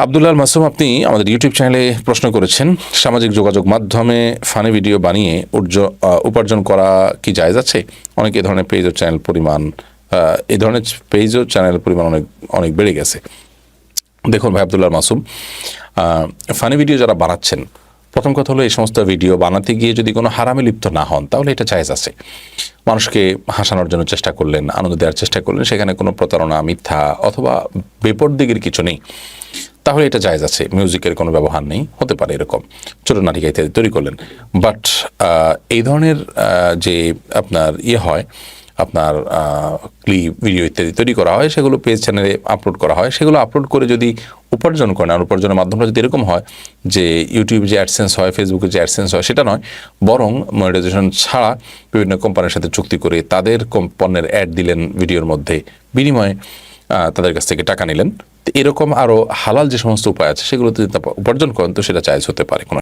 আবদুল্লাহ মাসুম, আপনি আমাদের ইউটিউব চ্যানেলে প্রশ্ন করেছেন, সামাজিক যোগাযোগ মাধ্যমে ফানি ভিডিও বানিয়ে উপার্জন করা কি জায়েজ আছে? অনেক এ ধরনের পেজ ও চ্যানেল পরিমাণ এ ধরনের পেজ ও চ্যানেল পরিমাণ অনেক অনেক বেড়ে গেছে। দেখুন ভাই আবদুল্লাহ মাসুম ফানি ভিডিও যারা বানাচ্ছেন, প্রথম কথা হলো এই সমস্ত ভিডিও বানাতে গিয়ে যদি কোনো হারামে লিপ্ত না হন, তাহলে এটা জায়েজ আছে। মানুষকে হাসানোর জন্য চেষ্টা করলেন, আনন্দ দেওয়ার চেষ্টা করলেন, সেখানে কোনো প্রতারণা, মিথ্যা অথবা বেপর দিকের কিছু নেই। তাহলে এটা জায়েজ আছে। মিউজিকের কোনো ব্যবহার নেই, হতে পারে এরকম। ছোট নাটিকা ইত্যাদি তৈরি করলেন। বাট এই ধরনের যে আপনার ইয়ে হয়, আপনার ক্লিপ ভিডিও ইত্যাদি তৈরি করা হয়, সেগুলো পেজ চ্যানেলে আপলোড করা হয়। সেগুলো আপলোড করে যদি উপার্জন করেন, আর উপার্জনের মাধ্যমটা যদি এরকম হয় যে ইউটিউবে যে অ্যাডসেন্স হয় ফেসবুকে যে অ্যাডসেন্স হয়, সেটা নয়, বরং মনিটাইজেশন ছাড়া বিভিন্ন কোম্পানির সাথে চুক্তি করে তাদের পণ্যের অ্যাড দিলেন ভিডিওর মধ্যে। বিনিময়ে তাদের কাছ থেকে টাকা নিলেন। এরকম আরও হালাল যে সমস্ত উপায় আছে সেগুলো যদি উপার্জন করেন, তো সেটা চাইজ হতে পারে কোনো